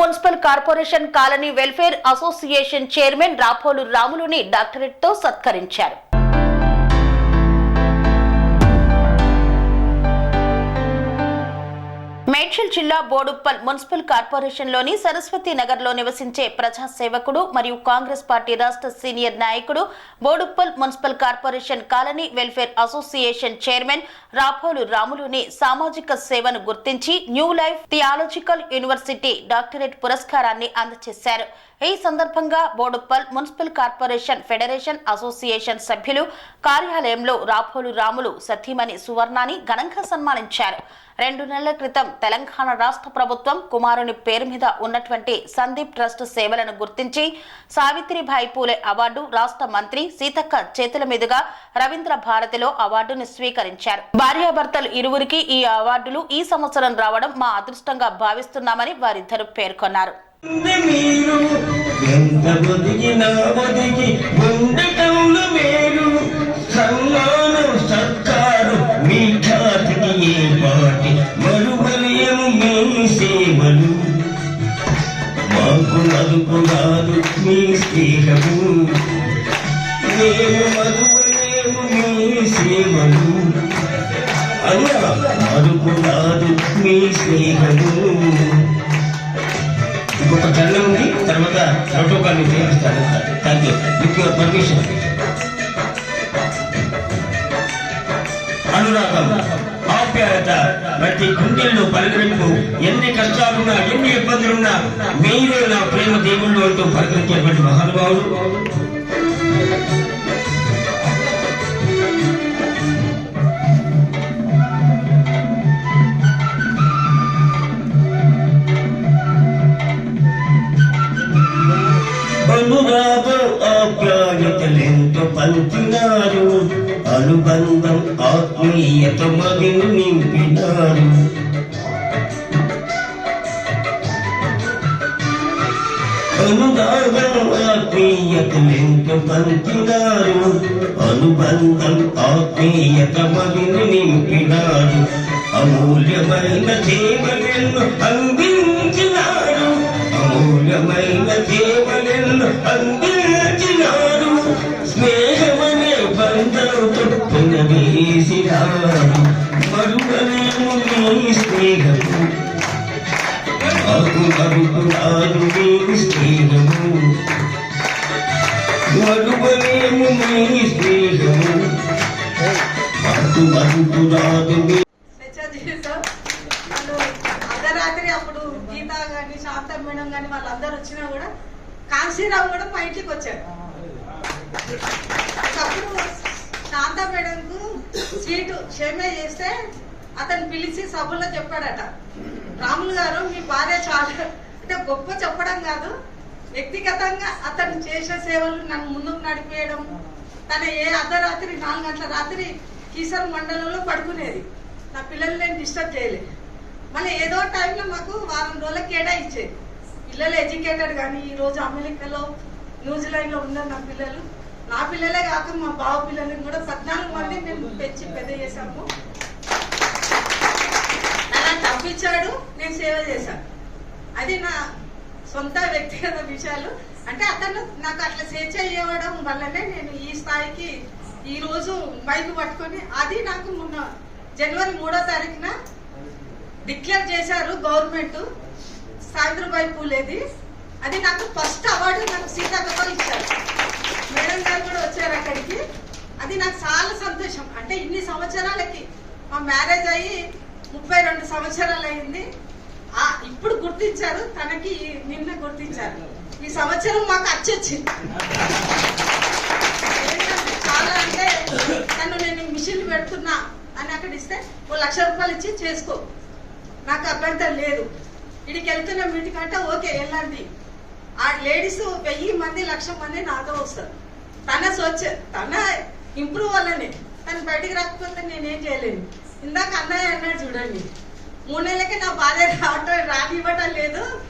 Municipal corporation colony welfare association chairman Rapolu రాములుని డాక్టరేట్తో సత్కరించారు. మేడ్చల్ జిల్లా బోడుప్పల్ మున్సిపల్ కార్పొరేషన్లోని సరస్వతి నగర్లో నివసించే ప్రజా సేవకుడు మరియు కాంగ్రెస్ పార్టీ రాష్ట్ర సీనియర్ నాయకుడు Boduppal municipal corporation colony welfare association chairman Rapolu రాములుని సామాజిక సేవను గుర్తించి new life theological university doctorate పురస్కారాన్ని అందజేశారు ఈ సందర్భంగా Boduppal municipal corporation federation association సభ్యులు కార్యాలయంలో రాపోలు రాములు సతీమణి సువర్ణాని ఘనంగా సన్మానించారు. రెండు నెలల క్రితం తెలంగాణ రాష్ట్ర ప్రభుత్వం కుమారుని పేరు మీద ఉన్నటువంటి సందీప్ ట్రస్ట్ సేవలను గుర్తించి సావిత్రిబాయి పూలే అవార్డు రాష్ట్ర మంత్రి సీతక్క చేతుల మీదుగా రవీంద్ర భారతిలో అవార్డును స్వీకరించారు. భార్యాభర్తలు ఇరువురికి ఈ అవార్డులు ఈ సంవత్సరం రావడం మా అదృష్టంగా భావిస్తున్నామని వారిద్దరు పేర్కొన్నారు. మీరు ఎంత ఒదిగినా ఒదిగి ఉండటంలో మేలు. సన్మానం అనురాగం. ఆప్యాయత ప్రతి గుండెల్లో పలకరింపు ఎన్ని కష్టాలున్నా ఎన్ని ఇబ్బందులున్నా మీరే నా ప్రేమ దేవుళ్ళు అంటూ పలకరించేటువంటి మహానుభావులు అనురాగం ఆప్యాయతలెంతో పంచినారు. అనుబంధం ఆత్మీయత మదిని నింపినారు. అనురాగం ఆత్మీయతలెంతో పంచినారు అనుబంధం ఆత్మీయత మదిని నింపినారు. అమూల్యమైన సేవలను అందించినారు. అమూల్యమైన సేవలను అందించారు మాకు మరుపురాదు స్నేహము మరువలేము మీ స్నేహము అటు మరుపురాదు అర్ధరాత్రి అప్పుడు గీత కానీ శాంత మేడం కానీ వాళ్ళందరూ వచ్చినా కూడా కాశీరావు కూడా పైకి వచ్చాడు శాంత మేడంకు సీటు క్షమే చేస్తే అతను పిలిచి సభలో చెప్పాడట. రాములు గారు మీ భార్య చాలా అంటే గొప్ప చెప్పడం కాదు. వ్యక్తిగతంగా అతను చేసే సేవలు నన్ను ముందుకు నడిపేయడం. తన ఏ అర్ధరాత్రి నాలుగు గంటల రాత్రి కీసర్ మండలంలో పడుకునేది. నా పిల్లల్ని నేను డిస్టర్బ్ చేయలేదు. మళ్ళీ ఏదో టైంలో మాకు వారం రోజుల కేటా ఇచ్చేది. పిల్లలు ఎడ్యుకేటెడ్ కానీ ఈరోజు అమెరికాలో న్యూజిలాండ్లో ఉన్నారు నా పిల్లలు. నా పిల్లలే కాక మా బావ పిల్లల్ని కూడా పద్నాలుగు మంది మేము పెంచి పెద్ద చేశాము. అలా నేను సేవ చేశాను. అది నా సొంత వ్యక్తిగత విషయాలు. అంటే అతను నాకు అట్లా స్వేచ్ఛ ఇవ్వడం వల్లనే నేను ఈ స్థాయికి ఈ రోజు మైకు పట్టుకొని అది నాకు మొన్న జనవరి మూడో తారీఖున డిక్లేర్ చేశారు గవర్నమెంట్ సావిత్రిబాయి పూలేది. అది నాకు ఫస్ట్ అవార్డు నాకు సీతాకతో ఇచ్చారు. మేడం గారు కూడా వచ్చారు అక్కడికి. అది నాకు చాలా సంతోషం. అంటే ఇన్ని సంవత్సరాలకి మా మ్యారేజ్ అయ్యి ముప్పై రెండు సంవత్సరాలు అయింది ఆ, ఇప్పుడు గుర్తించారు తనకి నిన్న గుర్తించారు. ఈ సంవత్సరం మాకు అచ్చొచ్చింది. చాలా అంటే నన్ను నేను మిషన్ పెడుతున్నా అని అక్కడ ఇస్తే ఓ లక్ష రూపాయలు ఇచ్చి చేసుకో. నాకు అభ్యంతరం లేదు. ఇడికి వెళ్తున్న మీటింగ్ ఓకే వెళ్ళండి. ఆ లేడీస్ వెయ్యి మంది లక్ష మంది నాతో వస్తారు. తన స్వచ్ఛ తన ఇంప్రూవ్ వల్లనే. తను బయటికి రాకపోతే నేనేం చేయలేను. ఇందాక అన్నయ్య అన్నాడు చూడండి మూడు నెలలకి నా బాధ రావటం రానివ్వటం లేదు.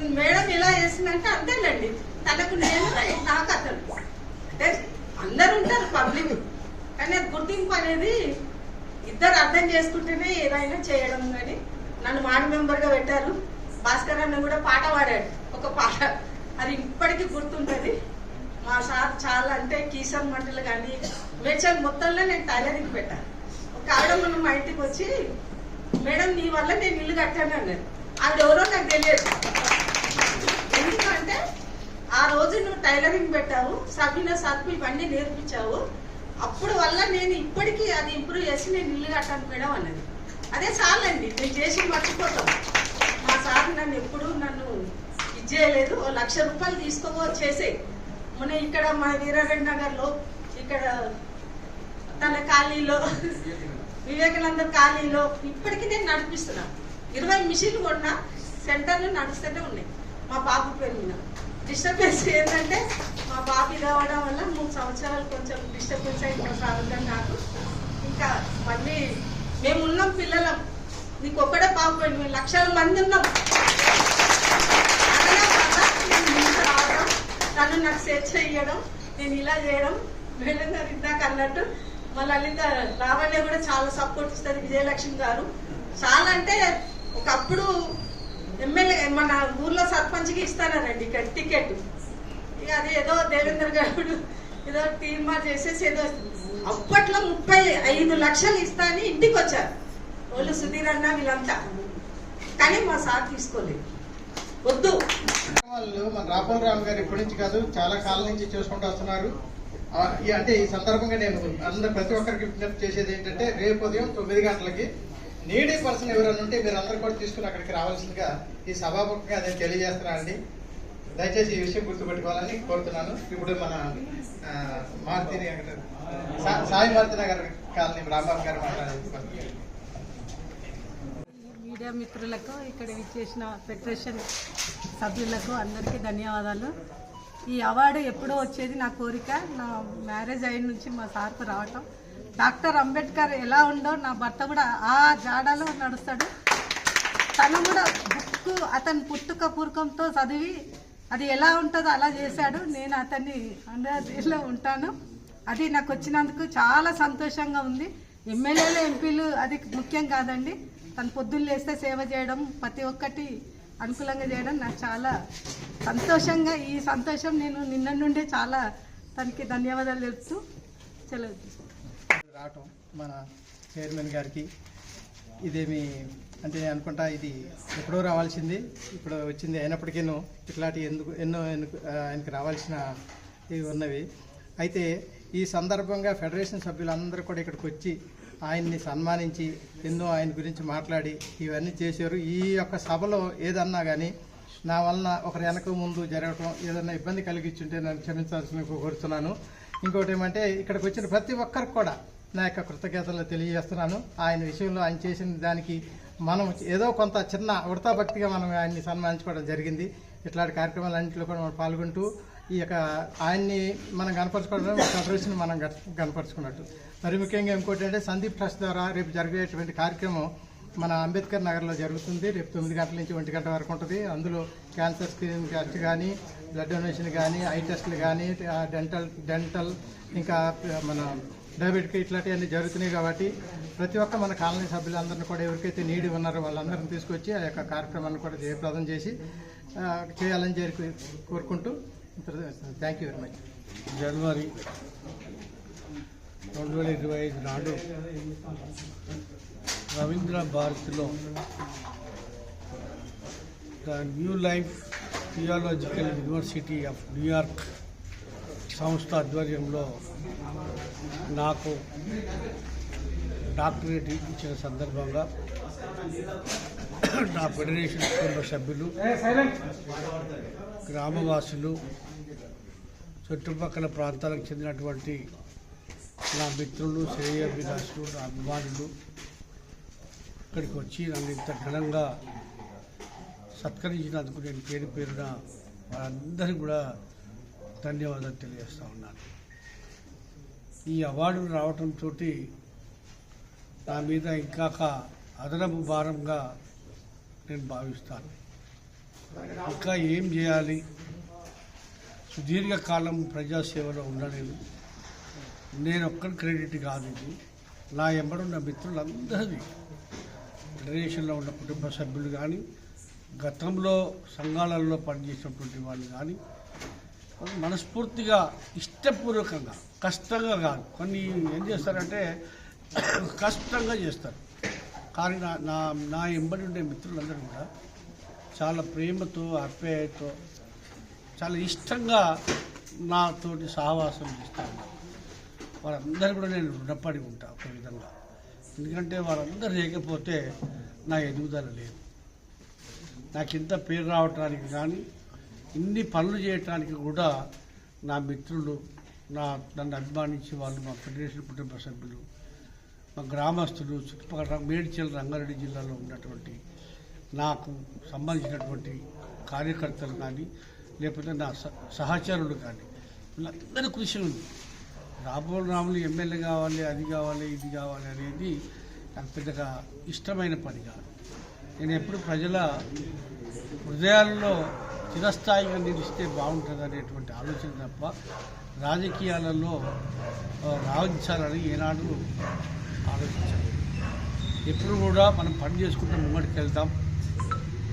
మేడం ఇలా చేసిందంటే అంతేనండి. తనకు నేను నాకు అతను. అంటే అందరు ఉంటారు పబ్లిక్. కానీ గుర్తింపు అనేది ఇద్దరు అర్థం చేసుకుంటేనే ఏదైనా చేయడం కానీ నన్ను వార్డు మెంబర్గా పెట్టారు. భాస్కర్ అన్న కూడా పాట పాడాడు. ఒక పాట. అది ఇప్పటికీ గుర్తుంటుంది. మా సార్ చాలా అంటే కీసన్ మంటలు కానీ మేచల్ మొత్తంలో నేను టైలరింగ్ పెట్టాను. ఒక మా ఇంటికి వచ్చి మేడం నీ వల్ల నేను ఇల్లు కట్టాను అన్నది. ఆవిడ ఎవరో నాకు తెలియదు. ఎందుకంటే ఆ రోజు నువ్వు టైలరింగ్ పెట్టావు సబీన సర్పు ఇవన్నీ నేర్పించావు. అప్పుడు వల్ల నేను ఇప్పటికీ అది ఇంప్రూవ్ చేసి నేను ఇల్లు కట్టాను మేడం అన్నది. అదే చాలండి నేను చేసి మర్చిపోతాం మా సార్ నన్ను ఎప్పుడు నన్ను ఇది చేయలేదు. ఓ లక్ష రూపాయలు తీసుకోవో చేసే మొన్న ఇక్కడ మా వీరారెడ్డి నగర్లో ఇక్కడ తన ఖాళీలో వివేకానంద ఖాళీలో ఇప్పటికీ నేను నడిపిస్తున్నా. ఇరవై మిషన్లు కొన్నా సెంటర్లు నడుస్తూనే ఉన్నాయి. మా బాబు పేరు డిస్టర్బెన్స్ ఏంటంటే మా బాబు ఇది వల్ల మూడు సంవత్సరాలు కొంచెం డిస్టర్బెన్స్ అయి సాగుతాం నాకు ఇంకా మళ్ళీ మేము ఉన్నాం పిల్లలం. నీకు ఒక్కడే బాగుపోయింది మేము లక్షల మంది ఉన్నాం. నేను రావడం తను నాకు స్వేచ్ఛ ఇవ్వడం నేను ఇలా చేయడం వెళ్ళిన గారు ఇందాక అన్నట్టు మా లలిత రావణ్య కూడా చాలా సపోర్ట్ ఇస్తుంది విజయలక్ష్మి గారు. చాలా అంటే ఒకప్పుడు ఎమ్మెల్యే మన ఊర్లో సర్పంచ్కి ఇస్తానండి ఇక్కడ టికెట్. ఇక అది ఏదో దేవేంద్ర గారు ఏదో తీర్మా చేసేసి ఏదో అప్పట్లో ముప్పై ఐదు లక్షలు ఇస్తాని ఇంటికి వచ్చారు వాళ్ళు సుధీర్ అన్న వీళ్ళంతా. కానీ మా సార్ తీసుకోలేదు. వద్దు. వాళ్ళు మన రాపల్ రామ్ గారు ఇప్పటి నుంచి కాదు చాలా కాలం నుంచి చేసుకుంటూ వస్తున్నారు. అంటే ఈ సందర్భంగా నేను అందరు ప్రతి ఒక్కరికి విజ్ఞప్తి చేసేది ఏంటంటే రేపు ఉదయం తొమ్మిది గంటలకి నీడీ పర్సన్ ఎవరైనా ఉంటే మీరు అందరు కూడా తీసుకుని అక్కడికి రావాల్సిందిగా ఈ సభాముఖంగా నేను తెలియజేస్తున్నానండి దయచేసి ఈ విషయం గుర్తుపెట్టుకోవాలని కోరుతున్నాను. ఇప్పుడు మన ఆ, మారుతి సా- సాయి మారుతి నగర్ కాలనీ రాంబాబు గారు మాట్లాడేది. మీడియా మిత్రులకు ఇక్కడ విచ్చేసిన ఫెడరేషన్ సభ్యులకు అందరికీ ధన్యవాదాలు. ఈ అవార్డు ఎప్పుడో వచ్చేది నా కోరిక. నా మ్యారేజ్ అయిన నుంచి మా సార్కు రావటం. డాక్టర్ అంబేద్కర్ ఎలా ఉందో నా భర్త కూడా ఆ జాడలో నడుస్తాడు. తను కూడా బుక్ అతని పుట్టుక పూర్వకంతో చదివి అది ఎలా ఉంటుందో అలా చేశాడు. నేను అతన్ని అండర్లో ఉంటాను. అది నాకు వచ్చినందుకు చాలా సంతోషంగా ఉంది. ఎమ్మెల్యేలు ఎంపీలు అది ముఖ్యం కాదండి. తను పొద్దున్న లేస్తే సేవ చేయడం ప్రతి ఒక్కటి అనుకూలంగా చేయడం నాకు చాలా సంతోషంగా ఈ సంతోషం నేను నిన్న నుండే చాలా తనకి ధన్యవాదాలు తెలుపుతూ సెలవు రావటం మన చైర్మన్ గారికి. ఇదేమి అంటే నేను అనుకుంటా ఇది ఎప్పుడో రావాల్సింది ఇప్పుడు వచ్చింది అయినప్పటికీను ఇట్లాంటి ఎందుకు ఎన్నో ఆయనకు ఆయనకి రావాల్సిన ఇవి ఉన్నవి. అయితే ఈ సందర్భంగా ఫెడరేషన్ సభ్యులందరూ కూడా ఇక్కడికి వచ్చి ఆయన్ని సన్మానించి ఎన్నో ఆయన గురించి మాట్లాడి ఇవన్నీ చేశారు. ఈ యొక్క సభలో ఏదన్నా కానీ నా వలన ఒకరి వెనక ముందు జరగటం ఏదైనా ఇబ్బంది కలిగించుంటే నేను క్షమించాల్సిన కోరుతున్నాను. ఇంకోటి ఏమంటే ఇక్కడికి వచ్చిన ప్రతి ఒక్కరికి కూడా నా యొక్క కృతజ్ఞతలు తెలియజేస్తున్నాను. ఆయన విషయంలో ఆయన చేసిన దానికి మనం ఏదో కొంత చిన్న ఉడతా భక్తిగా మనం ఆయన్ని సన్మానించుకోవడం జరిగింది. ఇట్లాంటి కార్యక్రమాలన్నింటిలో కూడా మనం పాల్గొంటూ ఈ యొక్క ఆయన్ని మనం కనపరచుకోవడం ఒక ఫెడరేషన్ మనం గన- కనపరుచుకున్నట్టు మరి ముఖ్యంగా ఇంకోటి అంటే సందీప్ ట్రస్ట్ ద్వారా రేపు జరిగేటువంటి కార్యక్రమం మన అంబేద్కర్ నగర్లో జరుగుతుంది. రేపు తొమ్మిది గంటల నుంచి ఒంటి గంట వరకు ఉంటుంది. అందులో క్యాన్సర్ స్క్రీనింగ్ టెస్ట్ కానీ బ్లడ్ డొనేషన్ కానీ ఐ టెస్ట్లు కానీ డెంటల్ డెంటల్ ఇంకా మన డయాబెటిక్ ఇట్లాంటివన్నీ జరుగుతున్నాయి కాబట్టి ప్రతి ఒక్క మన కాలనీ సభ్యులందరినీ కూడా ఎవరికైతే నీడి ఉన్నారో వాళ్ళందరిని తీసుకొచ్చి ఆ యొక్క కార్యక్రమాన్ని కూడా జయప్రదం చేసి చేయాలని చేరి కోరుకుంటూ థ్యాంక్ యూ వెరీ మచ్ జనవరి రెండు వేల ఇరవై ఐదు నాడు రవీంద్ర భారతిలో the new life theological university of New York సంస్థ ఆధ్వర్యంలో నాకు డాక్టరేట్ ఇచ్చిన సందర్భంగా నా ఫెడరేషన్ కుటుంబ సభ్యులు గ్రామవాసులు చుట్టుపక్కల ప్రాంతాలకు చెందినటువంటి నా మిత్రులు శ్రేయాభిలాషులు నా అభిమానులు ఇక్కడికి వచ్చి నన్ను ఇంత ఘనంగా సత్కరించినందుకు నేను పేరు పేరున వారందరికీ కూడా ధన్యవాదాలు తెలియజేస్తా ఉన్నాను. ఈ అవార్డు రావడంతో నా మీద ఇంకాక అదనపు భారంగా నేను భావిస్తాను. ఇంకా ఏం చేయాలి? సుదీర్ఘకాలం ప్రజాసేవలో ఉండలేను. నేను ఒక్కరి క్రెడిట్ కాదు ఇది. నా ఎంబడున్న మిత్రులందరిది. ఫెడరేషన్లో ఉన్న కుటుంబ సభ్యులు కానీ గతంలో సంఘాలలో పనిచేసినటువంటి వాళ్ళు కానీ మనస్ఫూర్తిగా ఇష్టపూర్వకంగా కష్టంగా కాదు. కొన్ని ఏం చేస్తారంటే కష్టంగా చేస్తారు. కానీ నా నా నా ఎంబడి ఉండే మిత్రులందరూ కూడా చాలా ప్రేమతో అప్యాయతో చాలా ఇష్టంగా నాతోటి సహవాసం చేస్తాను వారందరూ కూడా నేను రుణపడి ఉంటా ఒక విధంగా. ఎందుకంటే వారందరూ లేకపోతే నా ఎదుగుదల లేదు. నాకు ఇంత పేరు రావటానికి కానీ ఇన్ని పనులు చేయటానికి కూడా నా మిత్రులు నా నన్ను అభిమానించి వాళ్ళు మా ఫెడరేషన్ కుటుంబ సభ్యులు గ్రామస్తులు చుట్టుపక్కల మేడ్చల్ రంగారెడ్డి జిల్లాలో ఉన్నటువంటి నాకు సంబంధించినటువంటి కార్యకర్తలు కానీ లేకపోతే నా సహచరులు కానీ వీళ్ళందరి కృషి ఉంది. రాబోలు రాములు ఎమ్మెల్యే కావాలి అది కావాలి ఇది కావాలి అనేది నాకు పెద్దగా ఇష్టమైన పని కాదు. నేను ఎప్పుడు ప్రజల హృదయాల్లో చిరస్థాయిగా నిలిస్తే బాగుంటుంది అనేటువంటి ఆలోచన తప్ప రాజకీయాలలో రావించాలని ఏనాడు ఆలోచించాలి ఎప్పుడు కూడా మనం పని చేసుకుంటూ ముంగడికి వెళ్తాం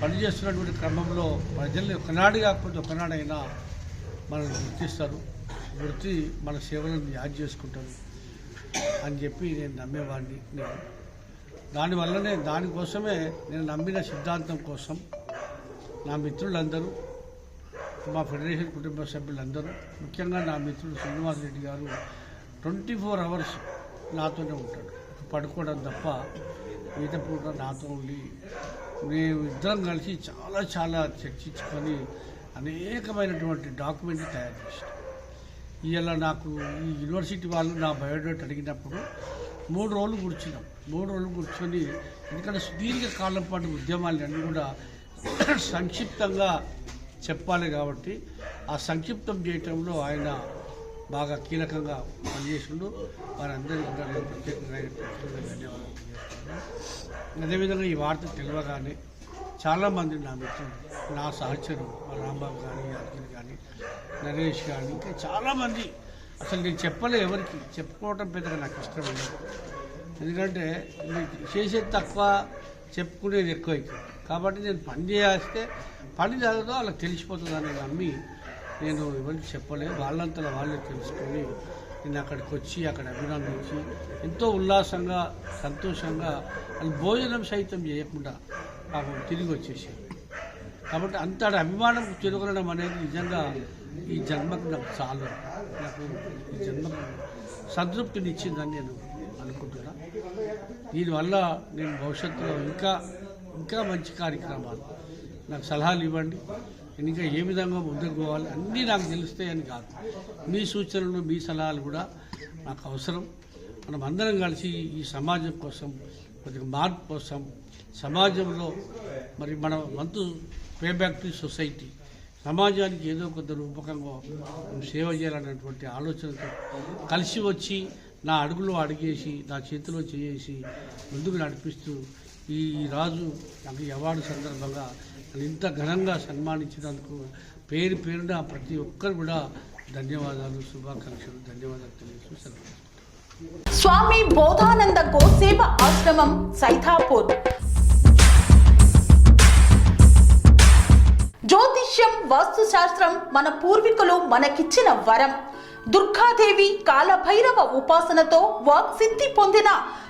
పని చేస్తున్నటువంటి క్రమంలో ప్రజల్ని ఒకనాడు కాకపోతే ఒకనాడైనా మనల్ని గుర్తిస్తారు. గుర్తి మన సేవలను యాడ్ చేసుకుంటారు అని చెప్పి నేను నమ్మేవాడిని నేను. దానివల్లనే దానికోసమే నేను నమ్మిన సిద్ధాంతం కోసం నా మిత్రులందరూ మా ఫెడరేషన్ కుటుంబ సభ్యులందరూ ముఖ్యంగా నా మిత్రుడు శ్రీనివాస్ రెడ్డి గారు ట్వంటీ ఫోర్ అవర్స్ నాతోనే ఉంటాడు పడుకోవడం తప్ప మిగతా పూట నాతో ఉండి మేము ఇద్దరం కలిసి చాలా చాలా చర్చించుకొని అనేకమైనటువంటి డాక్యుమెంట్ తయారు చేసాం ఇవాళ నాకు ఈ యూనివర్సిటీ వాళ్ళు నా బయోడేట్ అడిగినప్పుడు మూడు రోజులు కూర్చున్నాం. మూడు రోజులు కూర్చొని ఎందుకంటే సుదీర్ఘ కాలం పాటు ఉద్యమాలు అన్నీ కూడా సంక్షిప్తంగా చెప్పాలి కాబట్టి ఆ సంక్షిప్తం చేయటంలో ఆయన బాగా కీలకంగా పనిచేసిండు. వారందరికీ కూడా నేను ప్రత్యేకంగా ధన్యవాదాలు అదేవిధంగా ఈ వార్త తెలియగానే చాలామంది నా మిత్రులు నా సహచరులు మా రాంబాబు కానీ అర్జున్ కానీ నరేష్ కానీ ఇంకా చాలామంది అసలు నేను చెప్పలే ఎవరికి చెప్పుకోవటం పెద్దగా నాకు ఇష్టం ఉండదు ఎందుకంటే నేను చేసేది తక్కువ చెప్పుకునేది ఎక్కువ అవుతుంది కాబట్టి నేను పని చేస్తే పని చదవదో వాళ్ళకి తెలిసిపోతుందని నమ్మి నేను ఎవరికి చెప్పలేదు వాళ్ళంతలో వాళ్ళే తెలుసుకొని నేను అక్కడికి వచ్చి అక్కడ అభినందించి ఎంతో ఉల్లాసంగా సంతోషంగా వాళ్ళు భోజనం సైతం చేయకుండా పాపం తిరిగి వచ్చేసాను కాబట్టి అంతటి అభిమానం తిరగడం అనేది నిజంగా ఈ జన్మకు నాకు చాలు. నాకు ఈ జన్మకు సంతృప్తినిచ్చిందని నేను అనుకుంటున్నా. దీనివల్ల నేను భవిష్యత్తులో ఇంకా ఇంకా మంచి కార్యక్రమాలు. నాకు సలహాలు ఇవ్వండి. ఇంకా ఏ విధంగా ముందుకు పోవాలి అన్నీ నాకు తెలుస్తాయని కాదు. మీ సూచనలు మీ సలహాలు కూడా నాకు అవసరం. మనం అందరం కలిసి ఈ సమాజం కోసం కొద్దిగా మార్పు కోసం సమాజంలో మరి మన వంతు పే బ్యాక్ టు సొసైటీ సమాజానికి ఏదో కొంత రూపకంగా సేవ చేయాలనేటువంటి ఆలోచనతో కలిసి వచ్చి నా అడుగులో అడిగేసి నా చేతిలో చేసి ముందుకు నడిపిస్తూ ఈ రాజు నాకు ఈ అవార్డు సందర్భంగా ఇంత ఘనంగా సన్మానించినందుకు పేరు పేరున ప్రతి ఒక్కరు కూడా ధన్యవాదాలు శుభాకాంక్షలు ధన్యవాదాలు తెలియజేస్తూ స్వామి బోధానంద గోసేవ ఆశ్రమం సైథాపూర్ జ్యోతిష్యం వాస్తుశాస్త్రం మన పూర్వీకులు మనకిచ్చిన వరం. దుర్గాదేవి కాలభైరవ ఉపాసనతో వాక్సిద్ధి పొందిన